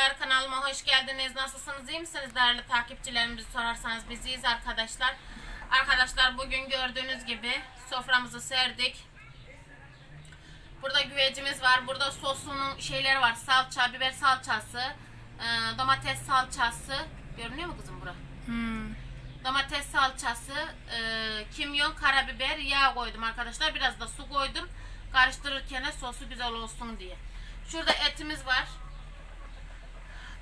Arkadaşlar kanalıma hoş geldiniz. Nasılsınız? iyi misiniz? Değerli takipçilerimizi sorarsanız biz iyiyiz arkadaşlar. Arkadaşlar bugün gördüğünüz gibi soframızı serdik. Burada güvecimiz var. Burada sosunun şeyleri var. Salça, biber salçası, e, domates salçası. Görünüyor mu kızım bura? Hmm. Domates salçası, e, kimyon, karabiber, yağ koydum arkadaşlar. Biraz da su koydum. Karıştırırken sosu güzel olsun diye. Şurada etimiz var.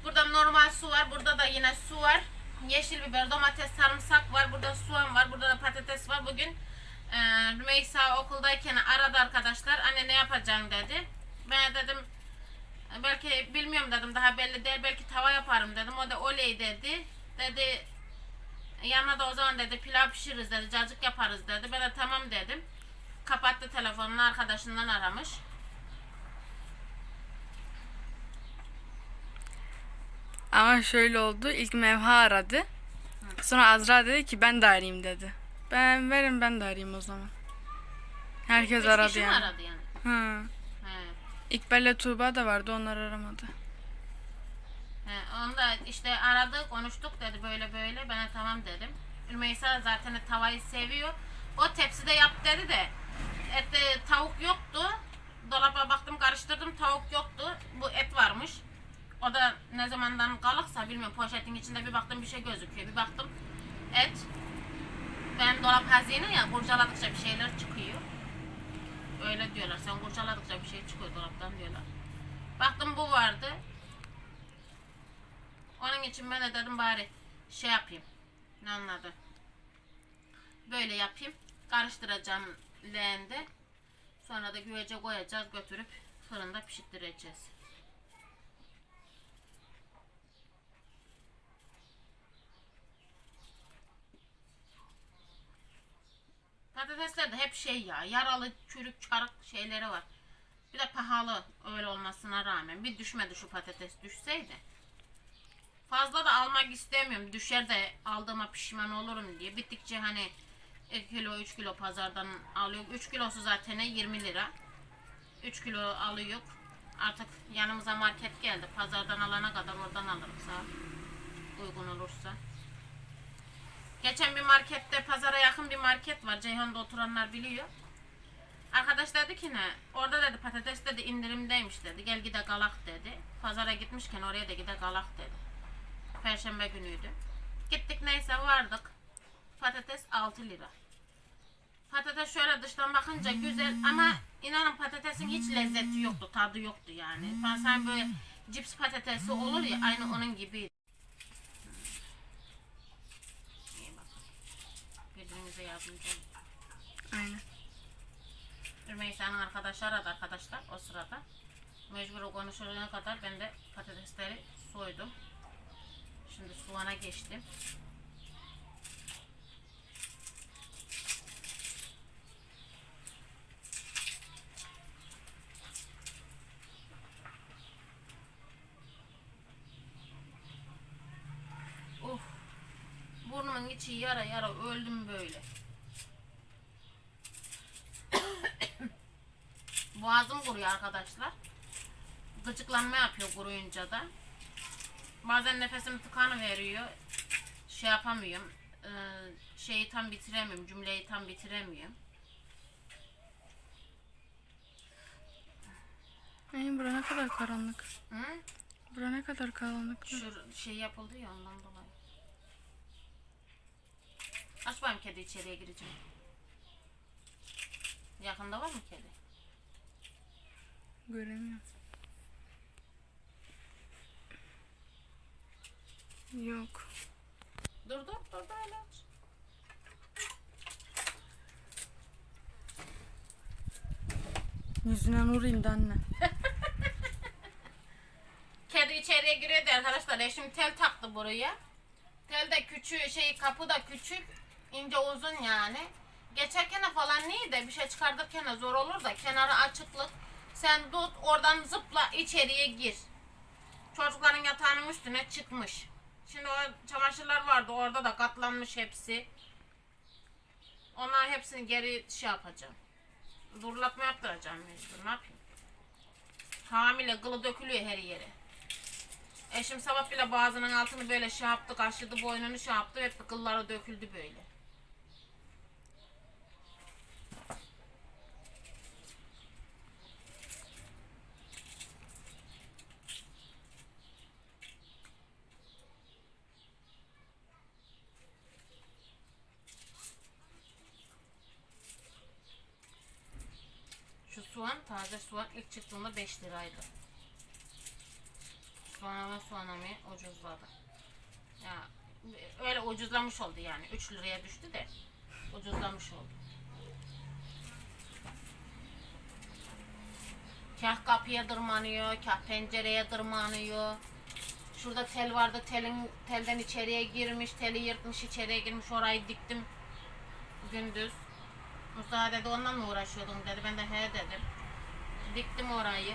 Burada normal su var. Burada da yine su var. Yeşil biber, domates, sarımsak var. Burada soğan var. Burada da patates var. Bugün e, Rümeysa okuldayken aradı arkadaşlar. Anne ne yapacaksın dedi. Ben de dedim "E, belki bilmiyorum dedim. Daha belli değil. Belki tava yaparım dedim. O da oley dedi. Dedi Yanına da o zaman dedi pilav pişiririz dedi, cacık yaparız dedi. Ben de tamam dedim. Kapattı telefonunu arkadaşından aramış. Ama şöyle oldu. İlk Mevha aradı. Sonra Azra dedi ki ben de arayayım dedi. Ben verin ben de arayayım o zaman. Herkes Üç aradı kişi mi yani. aradı yani? Hı. He. İkbal'le Tuğba da vardı onlar aramadı. He. Onu da işte aradı, konuştuk dedi böyle böyle. Ben de tamam dedim. Rümeysa zaten tavayı seviyor. O tepside yap dedi de ette tavuk yoktu. Dolaba baktım karıştırdım tavuk yoktu. Bu et varmış. O da ne zamandan kalıksa bilmiyorum poşetin içinde bir baktım bir şey gözüküyor. Bir baktım et. Ben dolap hazine ya kurcaladıkça bir şeyler çıkıyor. Öyle diyorlar. Sen kurcaladıkça bir şey çıkıyor dolaptan diyorlar. Baktım bu vardı. Onun için ben de dedim bari şey yapayım. Ne anladı? Böyle yapayım. Karıştıracağım leğende. Sonra da güvece koyacağız götürüp fırında pişirttireceğiz. Patatesler de hep şey ya yaralı çürük çarık şeyleri var. Bir de pahalı öyle olmasına rağmen bir düşmedi şu patates düşseydi. Fazla da almak istemiyorum. Düşer de aldığıma pişman olurum diye. Bittikçe hani 2 kilo 3 kilo pazardan alıyor. 3 kilosu zaten 20 lira. 3 kilo alıyor. Artık yanımıza market geldi. Pazardan alana kadar oradan alırız ha. Uygun olursa. Geçen bir markette pazara yakın bir market var. Ceyhan'da oturanlar biliyor. Arkadaş dedi ki ne? Orada dedi patates dedi indirimdeymiş dedi. Gel gide galak dedi. Pazara gitmişken oraya da gide galak dedi. Perşembe günüydü. Gittik neyse vardık. Patates 6 lira. Patates şöyle dıştan bakınca güzel ama inanın patatesin hiç lezzeti yoktu, tadı yoktu yani. Ben sen böyle cips patatesi olur ya aynı onun gibi. İyi bakın. Olun. Aynen. Rümeysa'nın arkadaşları aradı arkadaşlar o sırada. Mecbur o konuşulana kadar ben de patatesleri soydum. Şimdi soğana geçtim. Of. Burnumun içi yara yara öldüm böyle. Boğazım kuruyor arkadaşlar. Gıcıklanma yapıyor kuruyunca da. Bazen nefesim tıkanı veriyor. Şey yapamıyorum. Ee, şeyi tam bitiremiyorum. Cümleyi tam bitiremiyorum. Ay bura ne kadar karanlık. Hı? Bura ne kadar karanlık. Şu şey yapıldı ya ondan dolayı. Aç bakayım kedi içeriye gireceğim. Yakında var mı kedi? Göremiyorum. Yok. Dur dur dur aç. Yüzüne nur indi anne. Kedi içeriye giriyordu arkadaşlar. Eşim tel taktı buraya. Tel de küçük, şey kapı da küçük. ince uzun yani. Geçerken falan iyi de bir şey çıkartırken de zor olur da kenarı açıklık. Sen tut oradan zıpla içeriye gir. Çocukların yatağının üstüne çıkmış. Şimdi o çamaşırlar vardı orada da katlanmış hepsi. Onlar hepsini geri şey yapacağım. Durlatma yaptıracağım mecbur. Ne yapayım? Hamile gılı dökülüyor her yere. Eşim sabah bile boğazının altını böyle şey yaptı, kaşıdı, boynunu şey yaptı ve kılları döküldü böyle. Şu soğan, taze soğan ilk çıktığında 5 liraydı. Sonra sonra mı ucuzladı. Ya öyle ucuzlamış oldu yani. 3 liraya düştü de ucuzlamış oldu. Kah kapıya tırmanıyor, kah pencereye tırmanıyor. Şurada tel vardı, telin telden içeriye girmiş, teli yırtmış, içeriye girmiş. Orayı diktim gündüz. Mustafa dedi ondan mı uğraşıyordun dedi. Ben de he dedim. Diktim orayı.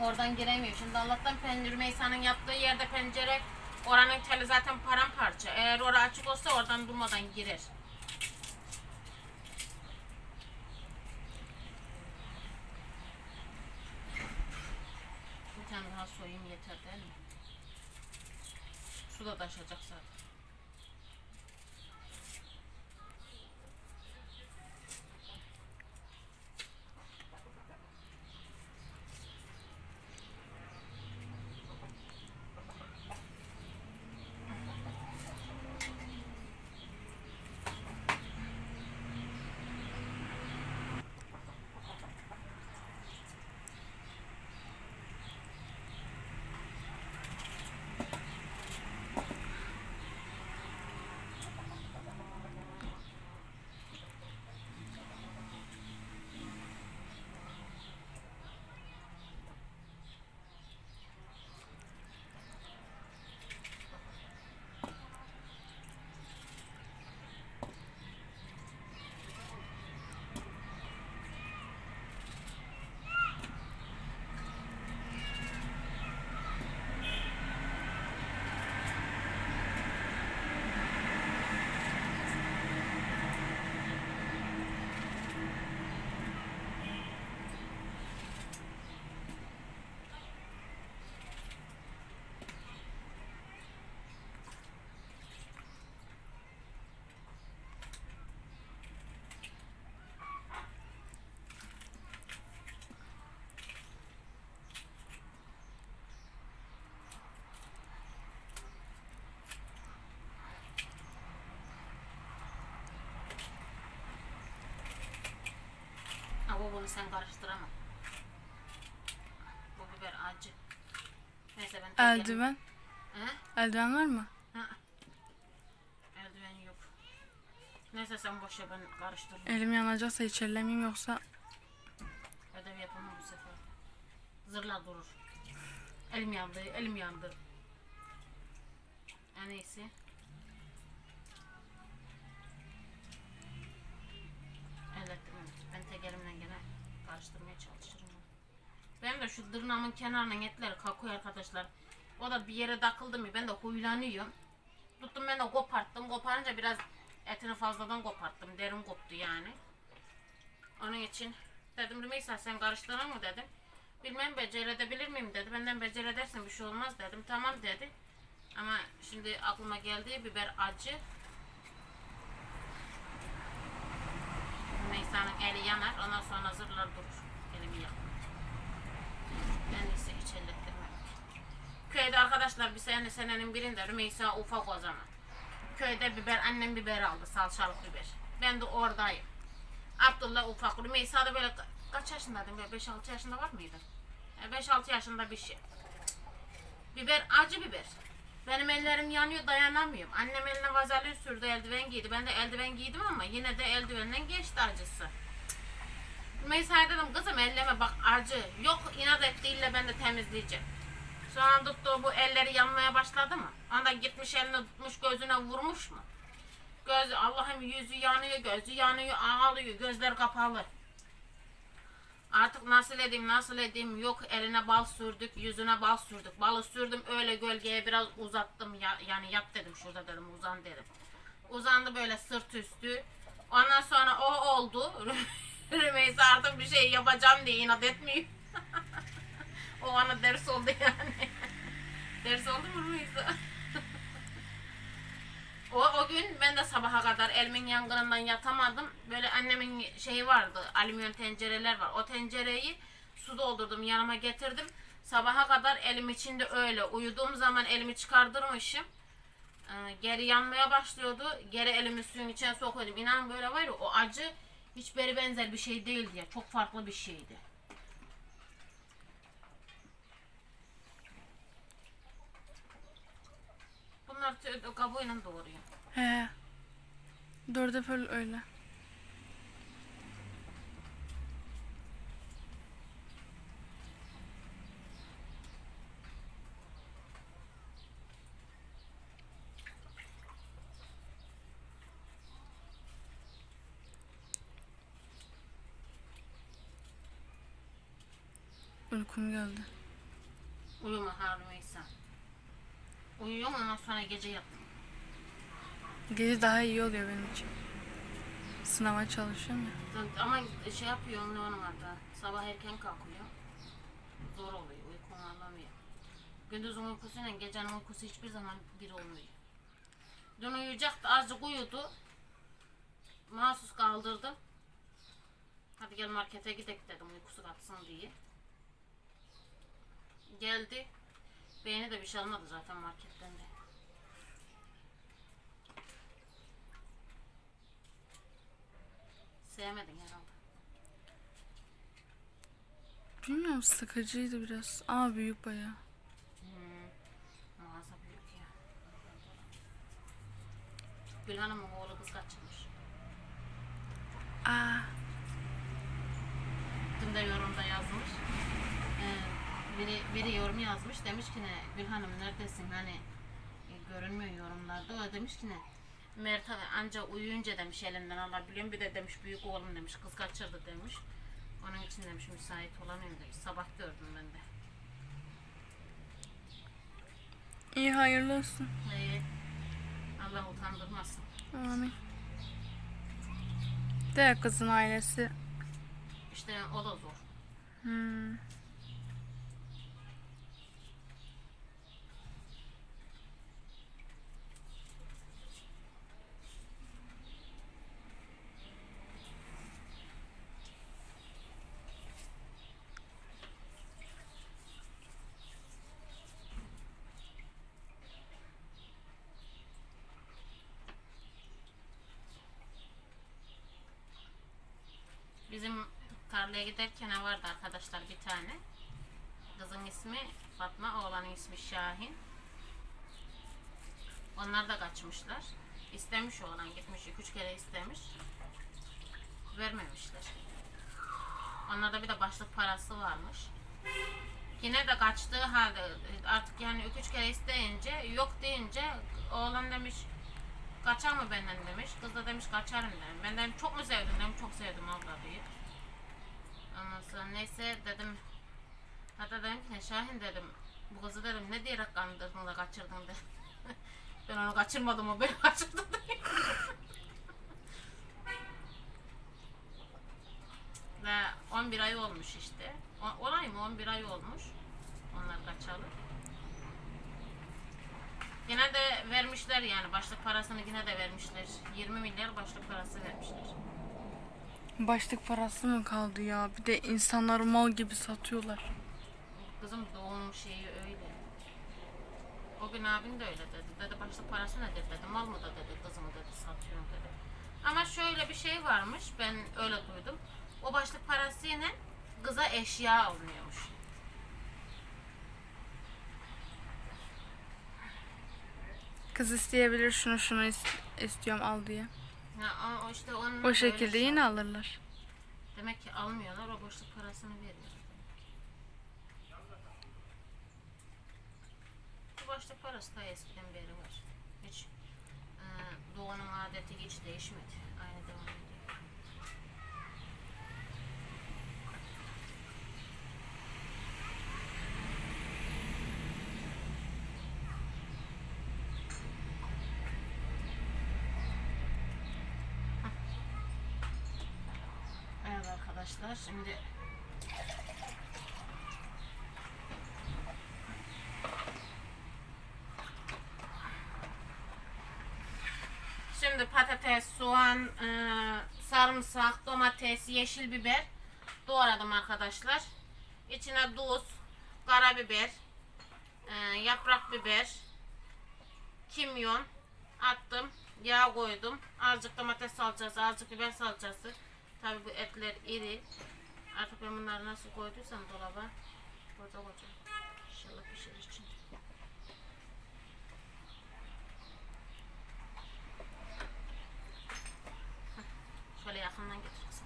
Oradan giremiyor. Şimdi Allah'tan pencere Meysa'nın yaptığı yerde pencere oranın teli zaten paramparça. Eğer orası açık olsa oradan durmadan girer. Bir tane daha soyayım yeter değil mi? Su da taşacak zaten. Bunu sen karıştıramam. Bu biber acı. Neyse ben tek yerim. Eldiven. He? Eldiven var mı? Ha. Eldiven yok. Neyse sen boş ver ben karıştırırım. Elim yanacaksa hiç ellemeyeyim yoksa Ödev yapamam bu sefer. Zırla durur. Elim yandı, elim yandı. En iyisi. Benim de şu dırnağımın kenarının etleri kalkıyor arkadaşlar. O da bir yere takıldı mı ben de huylanıyorum. Tuttum ben de koparttım. Koparınca biraz etini fazladan koparttım. Derin koptu yani. Onun için dedim Rümeysa sen karıştırır mı dedim. Bilmem becerebilir miyim dedi. Benden beceredersin bir şey olmaz dedim. Tamam dedi. Ama şimdi aklıma geldi biber acı. Rümeysa'nın eli yanar. Ondan sonra zırlar durur. Elimi yak. En iyisi. Köyde arkadaşlar bir sene senenin birinde Rümeysa ufak o zaman. Köyde biber, annem biber aldı. Salçalık biber. Ben de oradayım. Abdullah ufak. Rümeysa da böyle ka- kaç yaşındaydım? Böyle 5-6 yaşında var mıydı? E, 5-6 yaşında bir şey. Biber acı biber. Benim ellerim yanıyor dayanamıyorum. Annem eline vazelin sürdü eldiven giydi. Ben de eldiven giydim ama yine de eldivenden geçti acısı. Rümeysa'ya dedim kızım elleme bak acı. Yok inat etti ille ben de temizleyeceğim. Sonra tuttu bu elleri yanmaya başladı mı? Anda gitmiş elini tutmuş gözüne vurmuş mu? Göz Allah'ım yüzü yanıyor, gözü yanıyor, ağlıyor, gözler kapalı. Artık nasıl edeyim, nasıl edeyim? Yok eline bal sürdük, yüzüne bal sürdük. Balı sürdüm öyle gölgeye biraz uzattım. Ya, yani yap dedim şurada dedim uzan dedim. Uzandı böyle sırt üstü. Ondan sonra o oldu. Rümeysa artık bir şey yapacağım diye inat etmiyor. o ana ders oldu yani. Ders oldu mu Rümeysa? o, o gün ben de sabaha kadar elimin yangınından yatamadım. Böyle annemin şeyi vardı, alüminyum tencereler var. O tencereyi su doldurdum, yanıma getirdim. Sabaha kadar elim içinde öyle. Uyuduğum zaman elimi çıkardırmışım. Ee, geri yanmaya başlıyordu. Geri elimi suyun içine sokuyordum. İnan böyle var ya o acı hiçbiri benzer bir şey değildi ya. Çok farklı bir şeydi. Bunlar kabuğuyla doğruyor. He. Dörde öyle. Uykum geldi. Uyuma Harumeysa. Uyuyorum ondan sonra gece yat. Gece daha iyi oluyor benim için. Sınava çalışıyorum ya. Ama şey yapıyor ne onun adı. Sabah erken kalkıyor. Zor oluyor. Uykunu alamıyor. Gündüzün uykusuyla gecenin uykusu hiçbir zaman bir olmuyor. Dün uyuyacaktı. Azıcık uyudu. Mahsus kaldırdım. Hadi gel markete gidelim dedim uykusu katsın diye. Geldi. Beyni de bir şey almadı zaten marketten de. Sevmedin herhalde. Bilmiyorum sıkıcıydı biraz. Ama büyük bayağı. Hmm. Mağaza büyük ya. Gül Hanım'ın oğlu kız kaçırmış. Aa, Dün de. Ee, biri, biri yorum yazmış. Demiş ki ne Gül Hanım neredesin? Hani e, görünmüyor yorumlarda. O demiş ki ne Mert anca uyuyunca demiş elinden alabiliyorum. Bir de demiş büyük oğlum demiş kız kaçırdı demiş. Onun için demiş müsait olamıyorum demiş. Sabah gördüm ben de. iyi hayırlı olsun. Ee, Allah utandırmasın. Amin. De kızın ailesi. İşte o da zor. Hmm. Vardı arkadaşlar bir tane. Kızın ismi Fatma, oğlanın ismi Şahin. Onlar da kaçmışlar. İstemiş oğlan gitmiş, iki üç kere istemiş. Vermemişler. Onlarda bir de başlık parası varmış. Yine de kaçtığı halde artık yani iki üç kere isteyince yok deyince oğlan demiş kaçar mı benden demiş. Kız da demiş kaçarım demiş. Ben çok mu sevdin dedim çok sevdim abla diye. Sonra neyse dedim hatta dedim ki Şahin dedim bu kızı dedim ne diyerek kandırdın da kaçırdın dedim. ben onu kaçırmadım o beni kaçırdı. Ve 11 ay olmuş işte. O, 10 ay mı 11 ay olmuş. Onlar kaçalı. Yine de vermişler yani başlık parasını yine de vermişler. 20 milyar başlık parası vermişler. Başlık parası mı kaldı ya? Bir de insanları mal gibi satıyorlar. Kızım doğum şeyi öyle. O gün abin de öyle dedi. Dedi başlık parası nedir dedi. Mal mı da dedi kızımı dedi satıyorum dedi. Ama şöyle bir şey varmış ben öyle duydum. O başlık parasıyla kıza eşya alınıyormuş. Kız isteyebilir şunu şunu is- istiyorum al diye. Ya, o, işte onun O şekilde yine alırlar. Demek ki almıyorlar o boşluk parasını veriyor. Bu boşluk parası da eskiden beri var. Hiç e, doğanın adeti hiç değişmedi. arkadaşlar. Şimdi Şimdi patates, soğan, e, sarımsak, domates, yeşil biber doğradım arkadaşlar. İçine tuz, karabiber, e, yaprak biber, kimyon attım. Yağ koydum. Azıcık domates salçası, azıcık biber salçası. Tabii bu etler iri. Artık ben bunları nasıl koyduysam dolaba koca koca. İnşallah pişirir için. Şöyle yakından getiririz.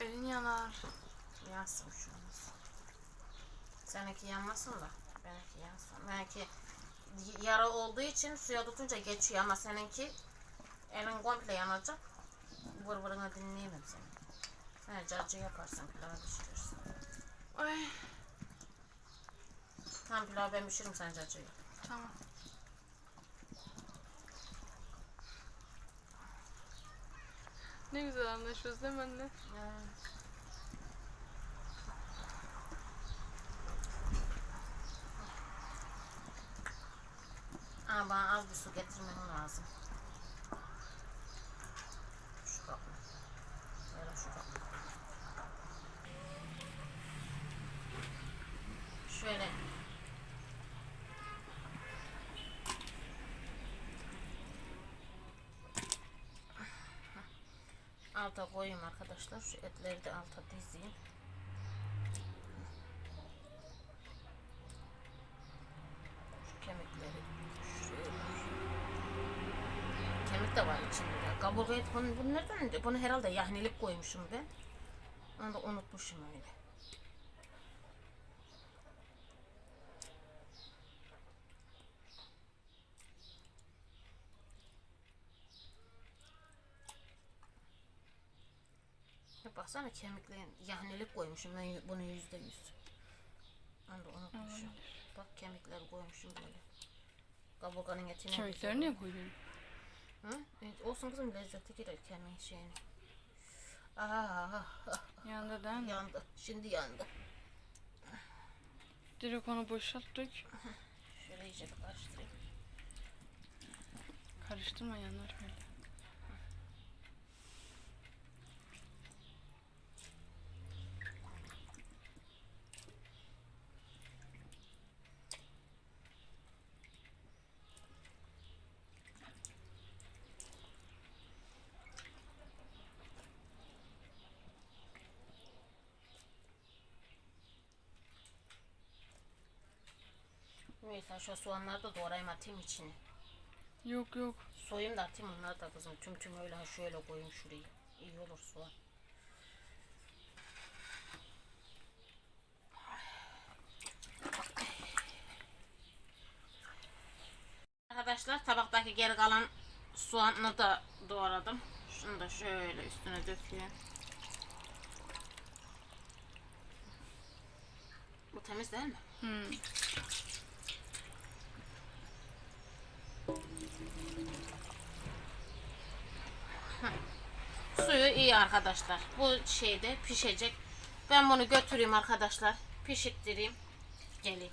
Elin yanar. Yansın şu an. Seninki yanmasın da benimki yansın. Benimki y- yara olduğu için suya tutunca geçiyor ama seninki elin komple yanacak. Vır vırını dinleyemem seni. Sen cacı yaparsın pilavı pişirirsin. Ay. Tam pilavı ben pişiririm sen cacı yap. Tamam. Ne güzel anlaşıyoruz değil mi anne? Ama bana az bir su getirmen lazım. Şu kapı. Böyle şu kapı. Şöyle. Alta koyayım arkadaşlar. Şu etleri de alta dizeyim. Şu kemikleri şöyle. Kemik de var içinde. Kaburga et bunu, bunu nereden? Bunu herhalde yahnilik koymuşum ben. Onu da unutmuşum öyle. Ya baksana kemiklerin yahnilik koymuşum ben bunu yüzde yüz. Onu da unutmuşum. Bak kemikleri koymuşum böyle. Kaburganın etine. Kemikleri niye koydun? Hı? Evet, olsun kızım lezzeti girer kemiğin şeyine. Aa, Yanında değil mi? yandı. Şimdi yandı. Direkt onu boşalttık. Şöyle iyice bir karıştırayım. Karıştırma yanar böyle. Mesela şu soğanları da doğrayayım atayım içine. Yok yok. Soyayım da atayım onları da kızım. Tüm tüm öyle ha şöyle koyayım şurayı. İyi olur soğan. Arkadaşlar tabaktaki geri kalan soğanını da doğradım. Şunu da şöyle üstüne döküyorum. Bu temiz değil mi? Hmm. İyi arkadaşlar. Bu şeyde pişecek. Ben bunu götüreyim arkadaşlar. Pişirttireyim. Geleyim.